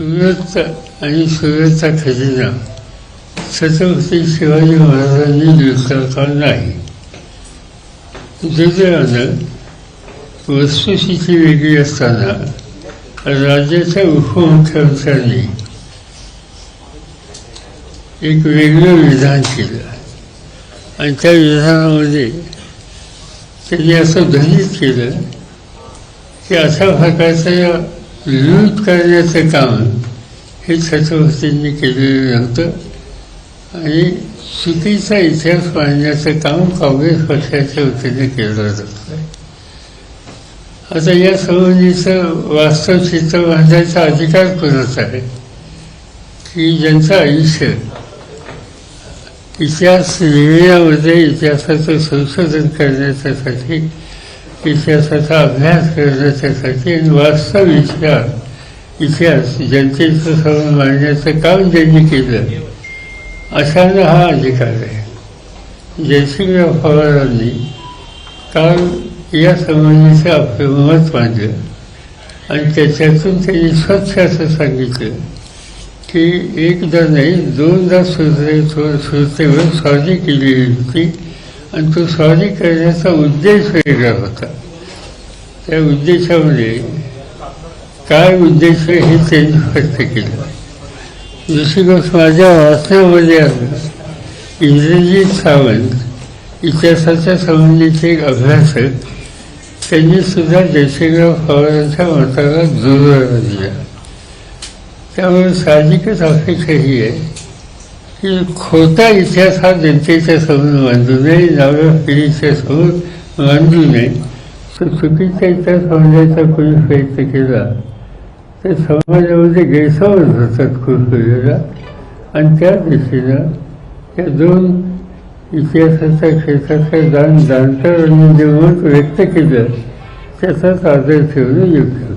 सुरतचा आणि सुरतचा खजिना छत्रपती शिवाजी महाराजांनी लिहिला नाही दुर्दैवानं वस्तुस्थिती वेगळी असताना राज्याच्या उपमुख्यमंत्र्यांनी एक वेगळं विधान केलं आणि त्या विधानामध्ये त्यांनी असं ध्वनित केलं की अशा प्रकारच्या विरोध करण्याचं काम हे छत्रपतींनी केलेलं नव्हतं. आणि चुकीचा इतिहास मांडण्याचं काम काँग्रेस पक्षाच्या वतीने केलं जातं. आता या संबंधीचं वास्तव चित्र बांधायचा अधिकार कोणाचा आहे? की ज्यांचं आयुष्य इतिहास लिहिण्यामध्ये इतिहासाचं संशोधन करण्याच्यासाठी इतिहासाचा अभ्यास करण्याच्यासाठी आणि वास्तव विचार इतिहास जनतेचं समोर मांडण्याचं काम ज्यांनी केलं अशांना हा अधिकार आहे. जयसिंगराव पवारांनी काल या संबंधीचं आपलं मत मांडलं आणि त्याच्यातून त्यांनी स्वच्छ असं सांगितलं की एकदा नाही दोनदा सुरते सुरतेवर स्वारी केलेली होती. आणि तो स्वारी करण्याचा उद्देश वेगळा होता. त्या उद्देशामध्ये काय उद्देश हे त्यांनी व्यक्त केलं. दुसरी गोष्ट माझ्या वाचनामध्ये आलं. इंद्रजित सावंत इतिहासाच्या संबंधीचे एक अभ्यासक त्यांनी सुद्धा जयसिंगराव पवारांच्या मताला दुर्वारा दिला. त्यामुळे साहजिकच अपेक्षा ही आहे की खोटा इतिहास हा जनतेच्या समोर मांडू नये नव्या पिढीच्या समोर मांडू नये तो चुकीचा इतिहास मांडण्याचा कोणी प्रयत्न केला तर समाजामध्ये गैरसमज होतात खूप वेळेला आणि त्या दिशेनं त्या दोन इतिहासाच्या क्षेत्रातल्या दान जाणकारांनी जे मत व्यक्त केलं त्याचाच आदर ठेवणं योग्य